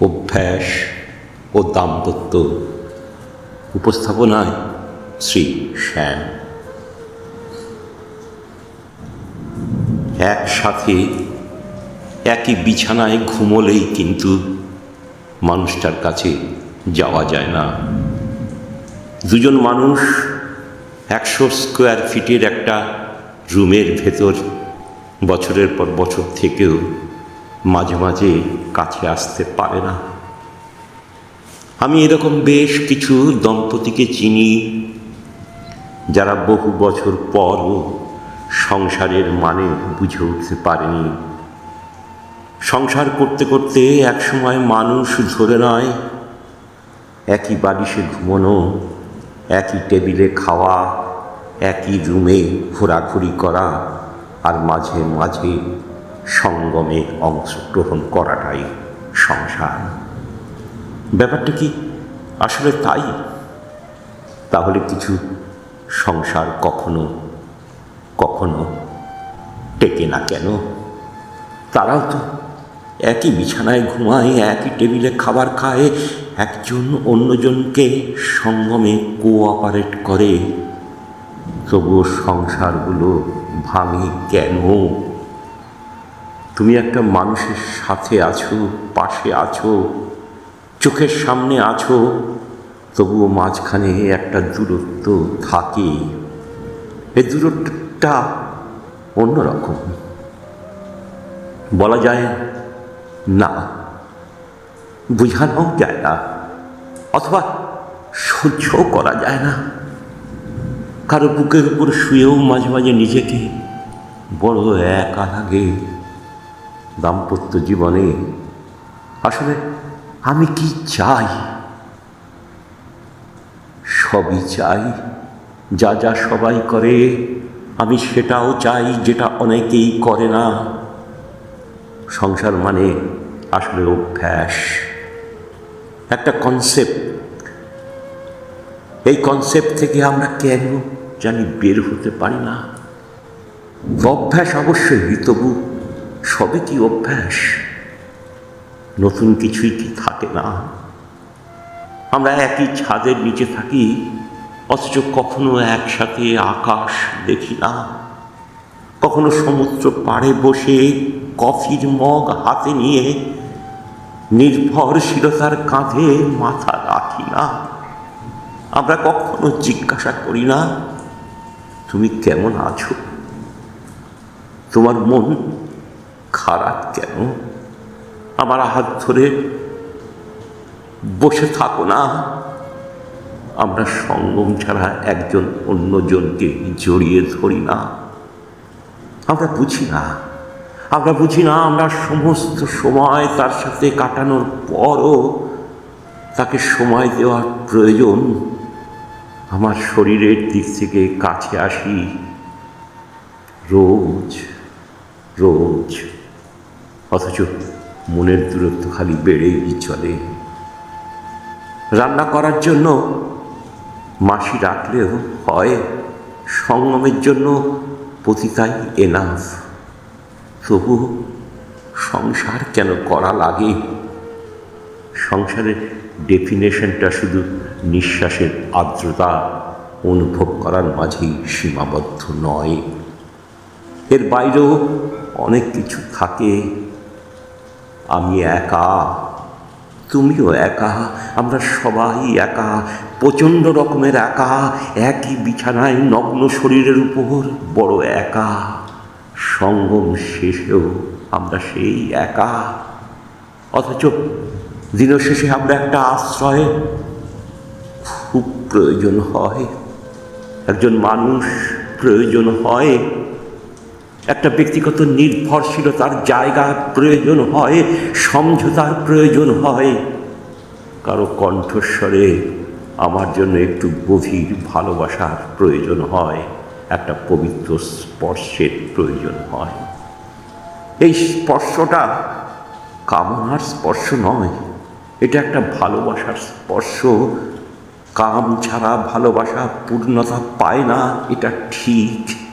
অভ্যাস ও দাম্পত্য উপস্থাপনায় শ্রী শ্যাম। একসাথে একই বিছানায় ঘুমোলেই কিন্তু মানুষটার কাছে যাওয়া যায় না। দুজন মানুষ একশো স্কোয়ার ফিটের একটা রুমের ভেতর বছরের পর বছর থেকেও মাঝে মাঝে কাছে আসতে পারে না। আমি এরকম বেশ কিছু দম্পতিকে চিনি, যারা বহু বছর পরও সংসারের মানে বুঝে উঠতে পারেনি। সংসার করতে করতে একসময় মানুষ ধরে নয়, একই বালিশে ঘুমোনো, একই টেবিলে খাওয়া, একই রুমে ঘোরাঘুরি করা, আর মাঝে মাঝে সঙ্গমে অংশগ্রহণ করাটাই সংসার। ব্যাপারটা কি আসলে তাই? তাহলে কিছু সংসার কখনো কখনো টেকে না কেন? তারাও তো একই বিছানায় ঘুমায়, একই টেবিলে খাবার খায়, একজন অন্যজনকে সঙ্গমে কোঅপারেট করে। তবুও সংসারগুলো ভাঙে কেন? তুমি একটা মানুষের সাথে আছো, পাশে আছো, চোখের সামনে আছো, তবুও মাঝখানে একটা দূরত্ব থাকে। এই দূরত্বটা অন্যরকম। বলা যায় না। বোঝানো যায় না। অথবা সহ্য করা যায় না। কারও বুকের উপর শুয়েও মাঝে মাঝে নিজেকে বড় একা লাগে। দাম্পত্য জীবনে আসলে আমি কি চাই? সবই চাই, যা যা সবাই করে, আমি সেটাও চাই যেটা অনেকেই করে না। সংসার মানে আসলে অভ্যাস। একটা কনসেপ্ট এই কনসেপ্ট থেকে আমরা কেন জানি বের হতে পারি না। অভ্যাস অবশ্যই তবু সবই কি অভ্যাস? নতুন কিছুই কি থাকে না? আমরা একই ছাদের নিচে থাকি, অথচ কখনো একসাথে আকাশ দেখি না। কখনো সমুদ্র পাড়ে বসে কফির মগ হাতে নিয়ে নির্ভরশীলতার কাঁধে মাথা রাখি না। আমরা কখনো জিজ্ঞাসা করি না, তুমি কেমন আছো? তোমার মন খারাপ কেন? আমার হাত ধরে বসে থাকো না। আমরা সঙ্গম ছাড়া একজন অন্যজনকে জড়িয়ে ধরি না। আমরা বুঝি না। আমরা বুঝি না, আমরা সমস্ত সময় তার সাথে কাটানোর পরও তাকে সময় দেওয়ার প্রয়োজন। আমার শরীরের দিক থেকে কাছে আসি। রোজ রোজ অথচ মনের দূরত্ব খালি বেড়েই চলে। রান্না করার জন্য মাসি রাখলেও হয়, সঙ্গমের জন্য পতিতাই এনাফ তবু সংসার কেন করা লাগে? সংসারের ডেফিনেশনটা শুধু নিঃশ্বাসের আর্দ্রতা অনুভব করার মাঝেই সীমাবদ্ধ নয়। এর বাইরেও অনেক কিছু থাকে। আমি একা। তুমিও একা। আমরা সবাই একা। প্রচণ্ড রকমের একা। একই বিছানায় নগ্ন শরীরের উপর বড় একা। সঙ্গম শেষেও আমরা সেই একা। অথচ দিনের শেষে আমরা একটা আশ্রয় খুব প্রয়োজন হয়। একজন মানুষ প্রয়োজন হয় একটা ব্যক্তিগত নির্ভরশীলতার জায়গা প্রয়োজন হয়, সমঝোতার প্রয়োজন হয়। কারও কণ্ঠস্বরে আমার জন্য একটু গভীর ভালোবাসার প্রয়োজন হয়, একটা পবিত্র স্পর্শের প্রয়োজন হয়। এই স্পর্শটা কামনার স্পর্শ নয়, এটা একটা ভালোবাসার স্পর্শ। কাম ছাড়া ভালোবাসা পূর্ণতা পায় না, এটা ঠিক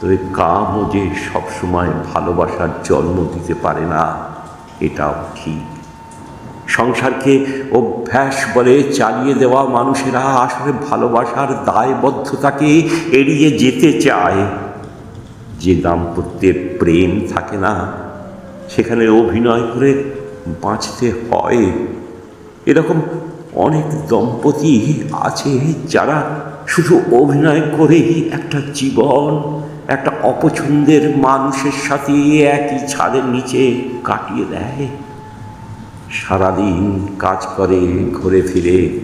তবে কামও যে সবসময় ভালোবাসার জন্ম দিতে পারে না, এটাও ঠিক। সংসারকে অভ্যাস বলে চালিয়ে দেওয়া মানুষেরা আসলে ভালোবাসার দায়বদ্ধতাকে এড়িয়ে যেতে চায়। যে দাম্পত্যের প্রেম থাকে না, সেখানে অভিনয় করে বাঁচতে হয়। এরকম অনেক দম্পতি আছে যারা শুধু অভিনয় করেই একটা জীবন একটা অপছন্দের মানুষের সাথে একই ছাদের নিচে কাটিয়ে দেয়। সারাদিন কাজ করে, ঘুরে ফিরে।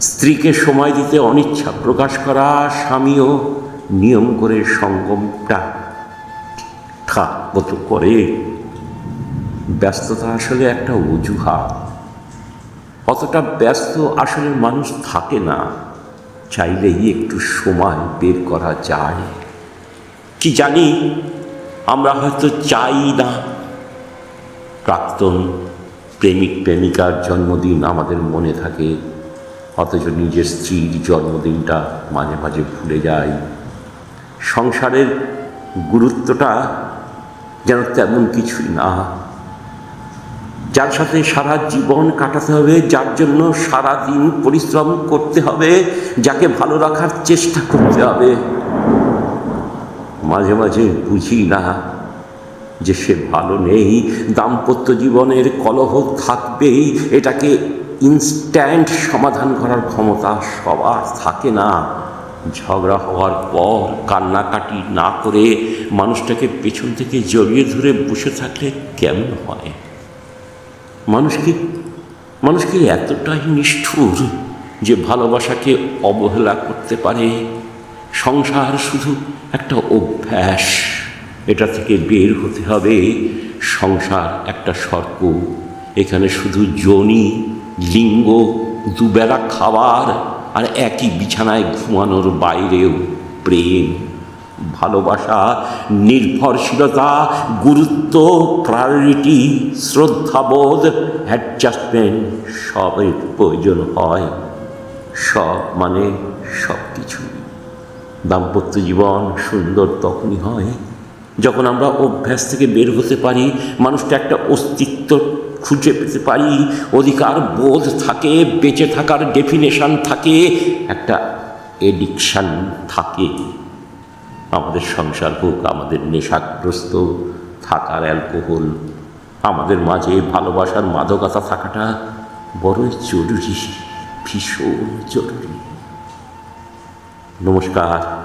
স্ত্রীকে সময় দিতে অনিচ্ছা প্রকাশ করা, স্বামীও নিয়ম করে সঙ্গমটা ঠিকঠাক মতো করে। ব্যস্ততা আসলে একটা অজুহাত। অতটা ব্যস্ত আসলে মানুষ থাকে না, চাইলেই একটু সময় বের করা যায়। কি জানি, আমরা হয়তো চাই না। প্রাক্তন প্রেমিক, প্রেমিকার জন্মদিন আমাদের মনে থাকে, অথচ নিজের স্ত্রীর জন্মদিনটা মাঝে মাঝে ভুলে যাই। সংসারের গুরুত্বটা যেন তেমন কিছুই না। যার সাথে সারা জীবন কাটাতে হবে, যার জন্য সারা দিন পরিশ্রম করতে হবে, যাকে ভালো রাখার চেষ্টা করতে হবে। মাঝে মাঝে বুঝি না যে সে ভালো নেই। দাম্পত্য জীবনের কলহ থাকবেই। এটাকে ইনস্ট্যান্ট সমাধান করার ক্ষমতা সবার থাকে না। ঝগড়া হওয়ার পর কান্নাকাটি না করে মানুষটাকে পেছন থেকে জড়িয়ে ধরে বসে থাকলে কেমন হয়? মানুষকে মানুষকে এতটাই নিষ্ঠুর যে ভালোবাসাকে অবহেলা করতে পারে? সংসার শুধু একটা অভ্যাস। এটা থেকে বের হতে হবে। সংসার একটা সর্প এখানে শুধু জনি, লিঙ্গ, দুবেলা খাবার আর একই বিছানায় ঘুমানোর বাইরেও প্রেম, ভালোবাসা, নির্ভরশীলতা, গুরুত্ব, প্রায়োরিটি, শ্রদ্ধাবোধ অ্যাডজাস্টমেন্ট সবের প্রয়োজন হয়। সব মানে সব কিছু দাম্পত্য জীবন সুন্দর তখনই হয়। যখন আমরা অভ্যাস থেকে বের হতে পারি মানুষটা একটা অস্তিত্ব খুঁজে পেতে পারি, অধিকার বোধ থাকে, বেঁচে থাকার ডেফিনেশন থাকে, একটা এডিকশান থাকে। আমাদের সংসার হোক, আমাদের নেশাগ্রস্ত, থাকার অ্যালকোহল আমাদের মাঝে ভালোবাসার মাদকতা থাকাটা বড়ই জরুরি, ভীষণ জরুরি। নমস্কার।